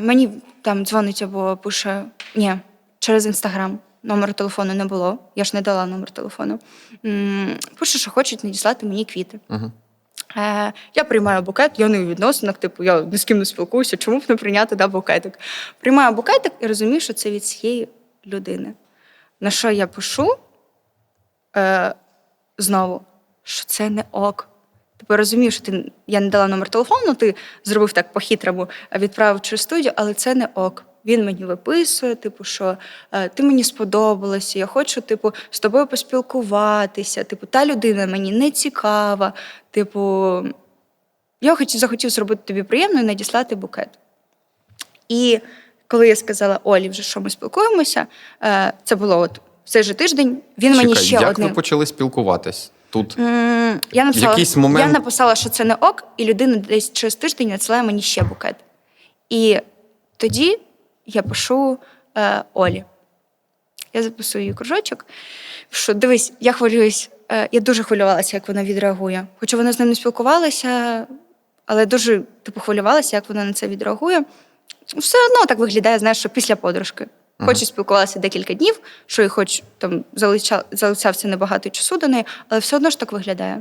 Мені там дзвонить або пише ні, через інстаграм. Номеру телефону не було. Я ж не дала номер телефону. Пише, що хочуть надіслати мені квіти. Угу. Е, я приймаю букет, я не у відносинах, типу, я ні з ким не спілкуюся, чому б не прийняти да, букетик. Приймаю букетик і розумію, що це від цієї людини. На що я пишу е, знову, що це не ок. Типу, я розумію, що ти, я не дала номер телефону, ти зробив так по-хитрому, а відправив через студію, але це не ок. Він мені виписує, типу, що е, ти мені сподобалася, я хочу, типу, з тобою поспілкуватися. Типу, та людина мені не цікава. Типу, я хоч захотів зробити тобі приємно і надіслати букет. І коли я сказала Олі, вже що ми спілкуємося, е, це було от цей же тиждень. Він мені ще як одним. ви почали спілкуватись тут? М, Я написала, якийсь момент- я написала, що це не ок, і людина десь через тиждень надсилає мені ще букет. І тоді я пишу е, Олі. Я записую її кружочок. Що дивись, я хвилююсь. Е, я дуже хвилювалася, як вона відреагує. Хоча вона з ним не спілкувалася, але дуже типу, хвилювалася, як вона на це відреагує. Все одно так виглядає, знаєш, що після подружки. Хоч і спілкувалася декілька днів, що і хоч там залишався небагато часу до неї, але все одно ж так виглядає.